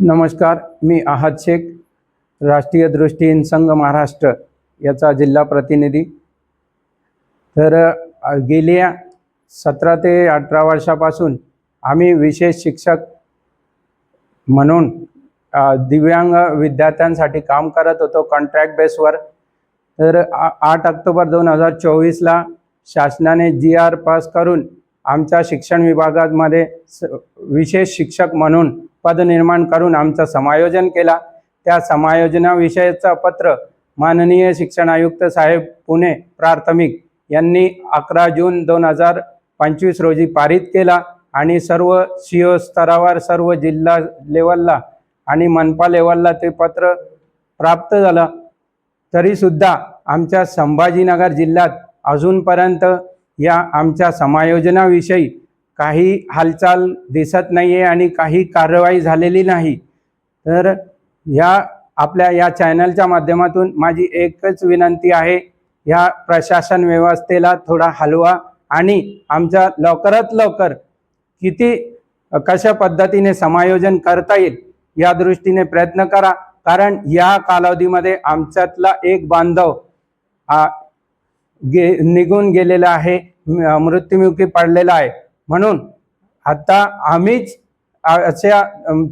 नमस्कार मी आहाद शेख राष्ट्रीय दृष्टीहीन संघ महाराष्ट्र याचा जिल्हा प्रतिनिधी. तर गेल्या सतरा ते अठरा वर्षापासून आम्ही विशेष शिक्षक म्हणून दिव्यांग विद्यार्थ्यांसाठी काम करत होतो कॉन्ट्रॅक्ट बेसवर तर आ आठ ऑक्टोबर दोन हजार चोवीसला शासनाने जी आर पास करून आमच्या शिक्षण विभागामध्ये स विशेष शिक्षक म्हणून पद निर्माण करून आमचं समायोजन केला. त्या समायोजनाविषयीचं पत्र माननीय शिक्षण आयुक्त साहेब पुणे प्राथमिक यांनी अकरा जून दोन हजार पंचवीस रोजी पारित केला आणि सर्व सी ओ स्तरावर सर्व जिल्हा लेवलला आणि मनपा लेवलला ते पत्र प्राप्त झालं. तरीसुद्धा आमच्या संभाजीनगर जिल्ह्यात अजूनपर्यंत या आमच्या समायोजनाविषयी काही हालचाल दिसत नाही आहे आणि काही कारवाई झालेली नाही. तर या आपल्या या चॅनलच्या माध्यमातून माझी एकच विनंती आहे या प्रशासन व्यवस्थेला थोडा हलवा आणि आमच्या लवकरात लवकर किती कशा पद्धतीने समायोजन करता येईल या दृष्टीने प्रयत्न करा. कारण या कालावधीमध्ये आमच्यातला एक बांधव गे निघून गेलेला आहे मृत्युमुखी पडलेला आहे. म्हणून आता आम्हीच अशा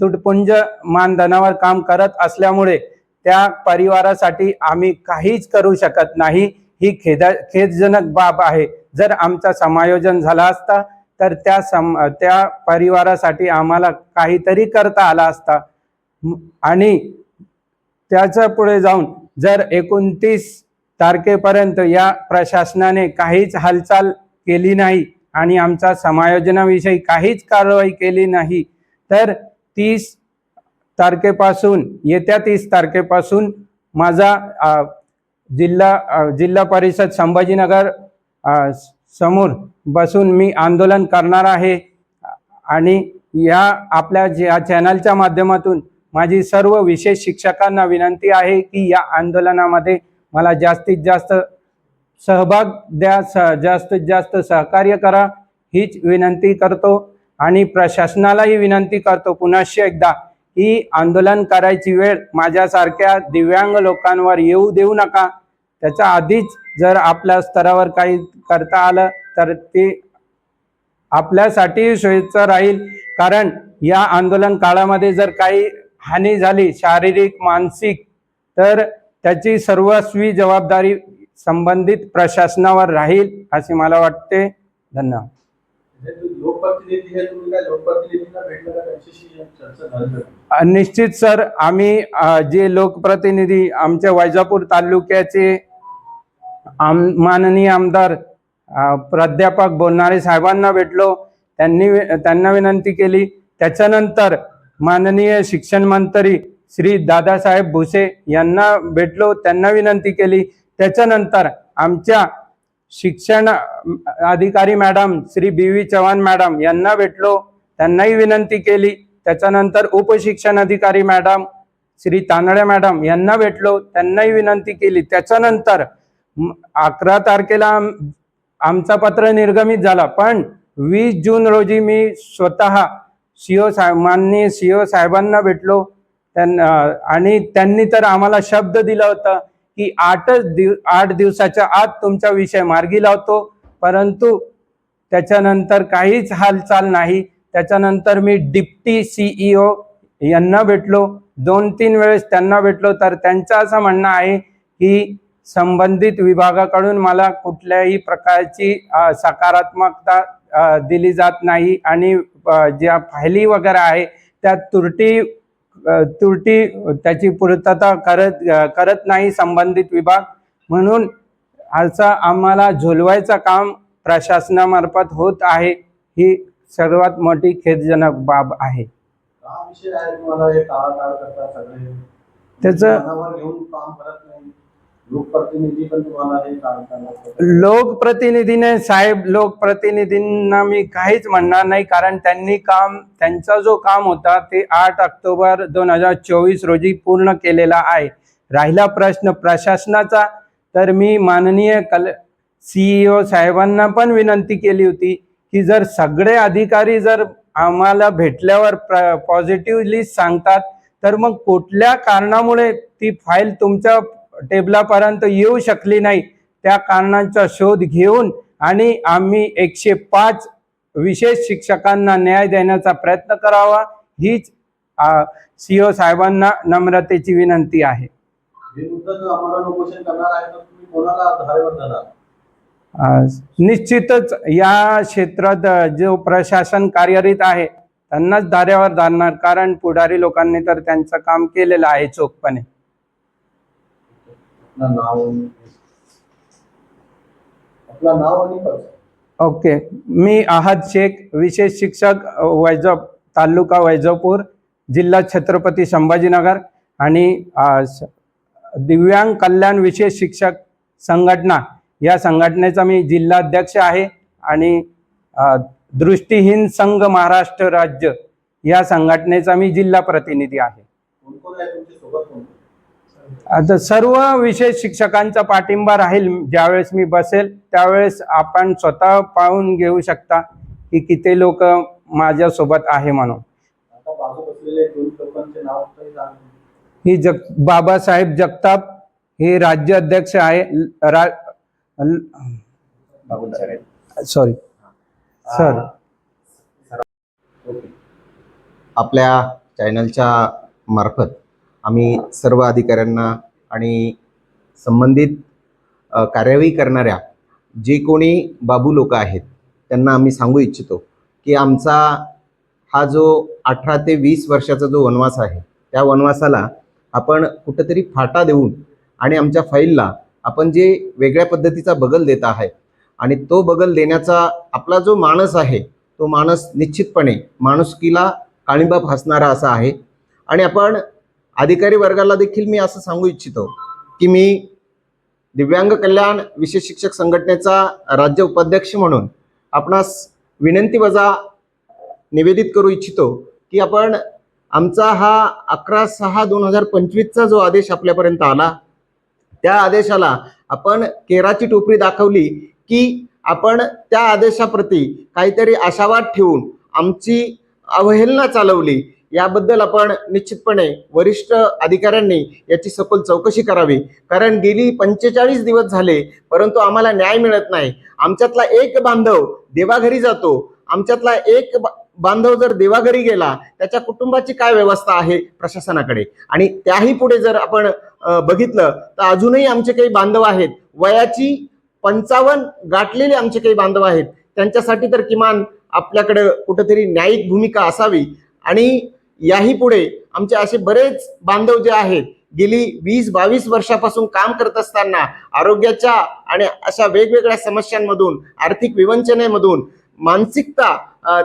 तुटपुंज मानधनावर काम करत असल्यामुळे त्या परिवारासाठी आम्ही काहीच करू शकत नाही. ही खेदा खेदजनक बाब आहे. जर आमचा समायोजन झाला असता तर त्या सम त्या परिवारासाठी आम्हाला काहीतरी करता आला असता. आणि त्याच्या पुढे जाऊन जर एकोणतीस तारखेपर्यंत या प्रशासनाने काहीच हालचाल केली नाही आणि आमच्या समायोजनाविषयी काहीच कारवाई केली नाही. तर तीस तारखेपासून येत्या तीस तारखेपासून माझा जिल्हा जिल्हा परिषद संभाजीनगर समोर बसून मी आंदोलन करणार आहे. आणि या आपल्या ज्या या चॅनलच्या माध्यमातून माझी सर्व विशेष शिक्षकांना विनंती आहे की या आंदोलनामध्ये मला जास्तीत जास्त सहभाग द्या स जास्तीत जास्त सहकार्य करा हीच विनंती करतो. आणि प्रशासनालाही विनंती करतो पुनश्च एकदा ही आंदोलन करायची वेळ माझ्यासारख्या दिव्यांग लोकांवर येऊ देऊ नका. त्याच्या आधीच जर आपल्या स्तरावर काही करता आलं तर ते आपल्यासाठी सोयीचं राहील. कारण या आंदोलन काळामध्ये जर काही हानी झाली शारीरिक मानसिक तर त्याची सर्वस्वी जबाबदारी संबंधित प्रशासनावर राहील असे मला वाटते. धन्यवाद. जो लोकप्रतिनिधी आहे तुम्ही काय लोकप्रतिनिधींना भेटलं का? त्यांच्याशी चर्चा झाली का? अ, निश्चित सर आम्ही जे लोकप्रतिनिधी आमच्या वैजापूर तालुक्याचे आम माननीय आमदार प्राध्यापक बोलणारे साहेबांना भेटलो. त्यांनी त्यांना विनंती केली. त्याच्यानंतर माननीय शिक्षण मंत्री श्री दादासाहेब भुसे यांना भेटलो. त्यांना विनंती केली. त्याच्यानंतर आमच्या शिक्षण अधिकारी madam Shri B V Chavan madam यांना भेटलो. त्यांनाही विनंती केली. त्याच्यानंतर उपशिक्षण अधिकारी मॅडम श्री तांदळे मॅडम यांना भेटलो. त्यांनाही विनंती केली. त्याच्यानंतर अकरा तारखेला आम- आमचा पत्र निर्गमित झाला. पण वीस जून रोजी मी स्वतः सीओ साहेब माननीय सीओ साहेबांना भेटलो. त्यांना आणि त्यांनी तर आम्हाला शब्द दिला होता. की आठच दिव आठ दिवसाच्या आत तुमचा विषय मार्गी लावतो. परंतु त्याच्यानंतर काहीच हालचाल नाही. त्याच्यानंतर मी डिप्टी सीईओ यांना भेटलो. दोन तीन वेळेस त्यांना भेटलो. तर त्यांचं असं म्हणणं आहे की संबंधित विभागाकडून मला कुठल्याही प्रकारची सकारात्मकता दिली जात नाही. आणि ज्या फायली वगैरे आहे त्या तुरटी तुरटी त्याची पूर्तता करत करत नाही संबंधित विभाग. म्हणून असं आम्हाला झुलवायचं काम प्रशासनामार्फत होत आहे. ही सर्वात मोठी खेदजनक बाब आहे. त्याचं- लोकप्रतिनिधी पण तुम्हाला हे लोकप्रतिनिधीने साहेब लोकप्रतिनिधींना मी काहीच म्हणणार नाही कारण त्यांनी काम त्यांचा जो काम होता ते आठ ऑक्टोबर दोन हजार चोवीस रोजी पूर्ण केलेला आहे. राहिला प्रश्न प्रशासनाचा तर मी माननीय कल सीईओ साहेबांना पण विनंती केली होती की जर सगळे अधिकारी जर आम्हाला भेटल्यावर प्र पॉझिटिव्हली सांगतात तर मग कुठल्या कारणामुळे ती फाईल तुमच्या टेबलापर्यंत येऊ शकली नाही. त्या कारणांचा शोध घेऊन आणि आम्ही एकशे पाच विशेष शिक्षकांना न्याय देण्याचा प्रयत्न करावा हीच सीओ साहेबांना नम्रतेची विनंती आहे. निश्चितच या क्षेत्रात जो प्रशासन कार्यरत आहे त्यांनाच धाऱ्यावर धरणार कारण पुढारी लोकांनी तर त्यांचं काम केलेलं आहे चोखपणे. आणि पत्ता ओके. मी अहद शेख विशेष शिक्षक अ, वैज तालुका वैजापूर जिल्हा छत्रपती संभाजीनगर आणि दिव्यांग कल्याण विशेष शिक्षक संघटना. या संघटनेचा मी जिल्हाध्यक्ष आहे आणि दृष्टीहीन संघ महाराष्ट्र राज्य या संघटनेचा मी जिल्हा प्रतिनिधी आहे. आता सर्व विशेष शिक्षकांचा पाठिंबा राहील ज्यावेळेस मी बसेल त्यावेळेस आपण स्वतः पाहून घेऊ शकता की किती लोक माझ्यासोबत आहे म्हणून आता बाजू बसलेले दोन लोकांचे नाव काही सांगा. ही जग बाबासाहेब जगताप हे राज्य अध्यक्ष आहे ल- रा सॉरी सर ओके आपल्या चॅनलच्या मार्फत आम्ही सर्व अधिकाऱ्यांना आणि संबंधित कार्यवाही करणाऱ्या जे कोणी बाबू लोक आहेत त्यांना आम्ही सांगू इच्छितो की आमचा हा जो अठरा ते वीस वर्षाचा जो वनवास आहे त्या वनवासाला आपण कुठंतरी फाटा देऊन आणि आमच्या फाईलला आपण जे वेगळ्या पद्धतीचा बगल देत आहे आणि तो बगल देण्याचा आपला जो मानस आहे तो मानस निश्चितपणे माणुसकीला काळिंबा फासणारा असा आहे आणि आपण अधिकारी वर्गाला देखील मी असं सांगू इच्छितो की मी दिव्यांग कल्याण विशेष शिक्षक संघटनेचा राज्य उपाध्यक्ष म्हणून आपणास विनंती वजा निवेदित करू इच्छितो की आपण आमचा हा अकरा सहा दोन हजार पंचवीसचा जो आदेश आपल्यापर्यंत आला त्या आदेशाला आपण केराची टोपरी दाखवली की आपण त्या आदेशाप्रती काहीतरी आशावाद ठेवून आमची अवहेलना चालवली याबद्दल आपण निश्चितपणे वरिष्ठ अधिकाऱ्यांनी याची सखोल चौकशी करावी. कारण गेली पंचेचाळीस दिवस झाले परंतु आम्हाला न्याय मिळत नाही. आमच्यातला एक बांधव देवाघरी जातो. आमच्यातला एक बा- बांधव जर देवाघरी गेला त्याच्या कुटुंबाची काय व्यवस्था आहे प्रशासनाकडे? आणि त्याही पुढे जर आपण बघितलं तर अजूनही आमचे काही बांधव आहेत. वयाची पंचावन्न गाठलेले आमचे काही बांधव आहेत. त्यांच्यासाठी तर किमान आपल्याकडे कुठेतरी न्यायिक भूमिका असावी. आणि याही पुढे आमचे असे बरेच बांधव जे आहेत गेली वीस बावीस वर्षापासून काम करत असताना आरोग्याच्या आणि अशा वेगवेगळ्या समस्यांमधून आर्थिक विवंचनेमधून मानसिकता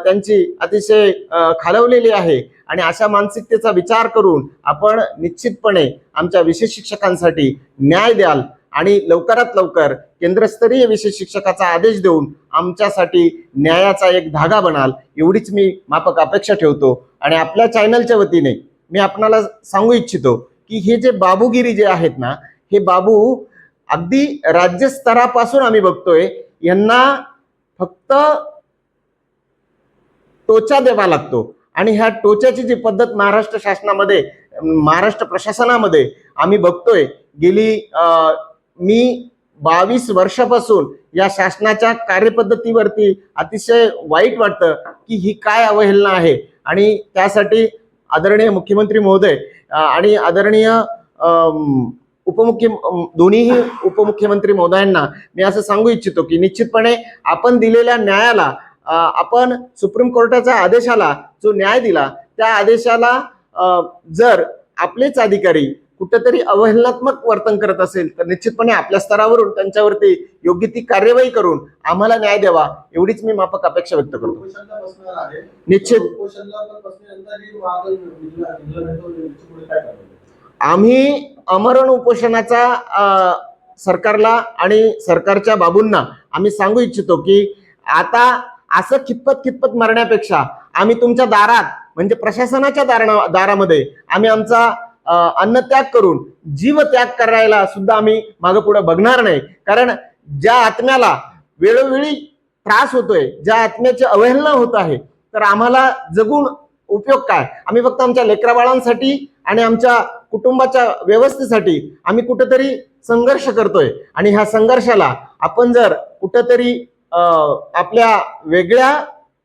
त्यांची अतिशय खालवलेली आहे. आणि अशा मानसिकतेचा विचार करून आपण निश्चितपणे आमच्या विशेष शिक्षकांसाठी न्याय द्याल आणि लवकरात लवकर केंद्रस्तरीय विशेष शिक्षकाचा आदेश देऊन आमच्यासाठी न्यायाचा एक धागा बनाल. एवढीच मी माफक अपेक्षा ठेवतो. आणि आपल्या चॅनलच्या वतीने मी आपणाला सांगू इच्छितो की हे जे बाबूगिरी जे आहेत ना हे बाबू अगदी राज्यस्तरापासून आम्ही बघतोय यांना फक्त टोचा द्यावा लागतो. आणि ह्या टोचाची जी पद्धत महाराष्ट्र शासनामध्ये महाराष्ट्र प्रशासनामध्ये आम्ही बघतोय गेली मी बावीस वर्षापासून या शासनाच्या कार्यपद्धतीवरती अतिशय वाईट वाटतं की ही काय अवहेलना आहे. आणि त्यासाठी आदरणीय मुख्यमंत्री महोदय आणि आदरणीय उपमुख्य दोन्हीही उपमुख्यमंत्री महोदयांना मी असं सांगू इच्छितो की निश्चितपणे आपण दिलेल्या न्यायाला आपण सुप्रीम कोर्टाच्या आदेशाला जो न्याय दिला त्या आदेशाला जर आपलेच अधिकारी कुठेतरी अवहेलनात्मक वर्तन करत असेल तर निश्चितपणे आपल्या स्तरावरून त्यांच्यावरती योग्य ती कार्यवाही करून आम्हाला न्याय द्यावा एवढीच मी माफक अपेक्षा व्यक्त करतो. निश्चित. आम्ही अमरण उपोषणाचा सरकारला आणि सरकारच्या बाबूंना आम्ही सांगू इच्छितो की आता असं कितपत कितपत मरण्यापेक्षा आम्ही तुमच्या दारात म्हणजे प्रशासनाच्या दारा दारामध्ये आम्ही आमचा अन्नत्याग करून जीव त्याग करायला सुद्धा आम्ही मागं पुढे बघणार नाही. कारण ज्या आत्म्याला वेळोवेळी त्रास होतोय ज्या आत्म्याची अवहेलना होत आहे तर आम्हाला जगून उपयोग काय? आम्ही फक्त आमच्या लेकराबाळांसाठी आणि आमच्या कुटुंबाच्या व्यवस्थेसाठी आम्ही कुठंतरी संघर्ष करतोय. आणि ह्या संघर्षाला आपण जर कुठंतरी आपल्या वेगळ्या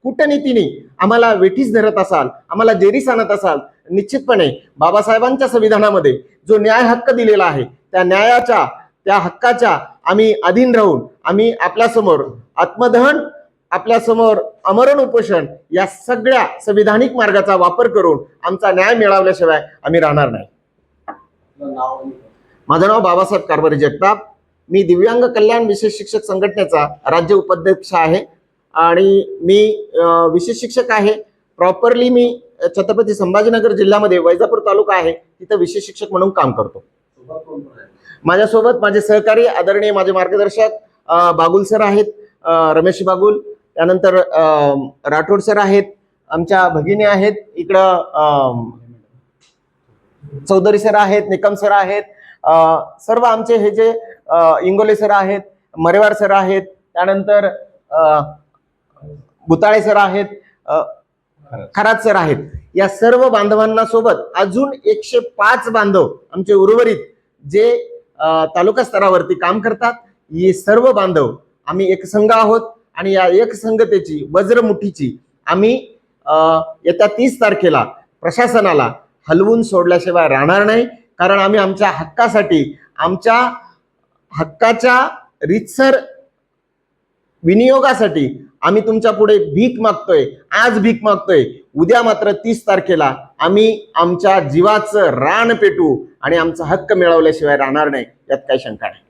कूटनीतीने आम्हाला वेठीस धरत असाल आम्हाला जेरीस आणत असाल निश्चितपणे बाबासाहेबांच्या संविधानामध्ये जो न्याय हक्क दिलेला आहे त्या न्यायाच्या त्या हक्काच्या आम्ही अधीन राहून आम्ही आपल्यासमोर आत्मदहन आपल्यासमोर अमरण उपोषण या सगळ्या संविधानिक मार्गाचा वापर करून आमचा न्याय मिळवल्याशिवाय आम्ही राहणार नाही. माझं नाव बाबासाहेब कारभारी जगताप. मी दिव्यांग कल्याण विशेष शिक्षक संघटनेचा राज्य उपाध्यक्ष आहे आणि मी विशेष शिक्षक आहे. प्रॉपरली मी छत्रपती संभाजीनगर जिल्ह्यामध्ये वैजापूर तालुका आहे तिथं विशेष शिक्षक म्हणून काम करतो. माझ्यासोबत माझे सहकारी आदरणीय माझे मार्गदर्शक बागुल सर आहेत रमेश बागुल त्यानंतर राठोड सर आहेत आमच्या भगिनी आहेत इकडं चौधरी सर आहेत निकम सर आहेत सर्व आमचे हे जे इंगोले सर आहेत मरेवार सर आहेत त्यानंतर भुताळे सर आहेत अं, खरात सर आहेत. या सर्व बांधवांना सोबत अजून एकशे पाच बांधव आमचे उर्वरित जे तालुका स्तरावरती काम करतात हे सर्व बांधव आम्ही एकसंघ आहोत आणि या एकसंगतेची वज्रमुठीची आम्ही येत्या तीस तारखेला प्रशासनाला हलवून सोडल्याशिवाय राहणार नाही. कारण आम्ही आमच्या हक्कासाठी आमच्या हक्काच्या रितसर विनियोगासाठी आम्ही तुमच्यापुढे भीक मागतोय आज भीक मागतोय. उद्या मात्र तीस तारखेला आम्ही आमच्या जीवाचं रान पेटू आणि आमचा हक्क मिळवल्याशिवाय राहणार नाही यात काही शंका नाही.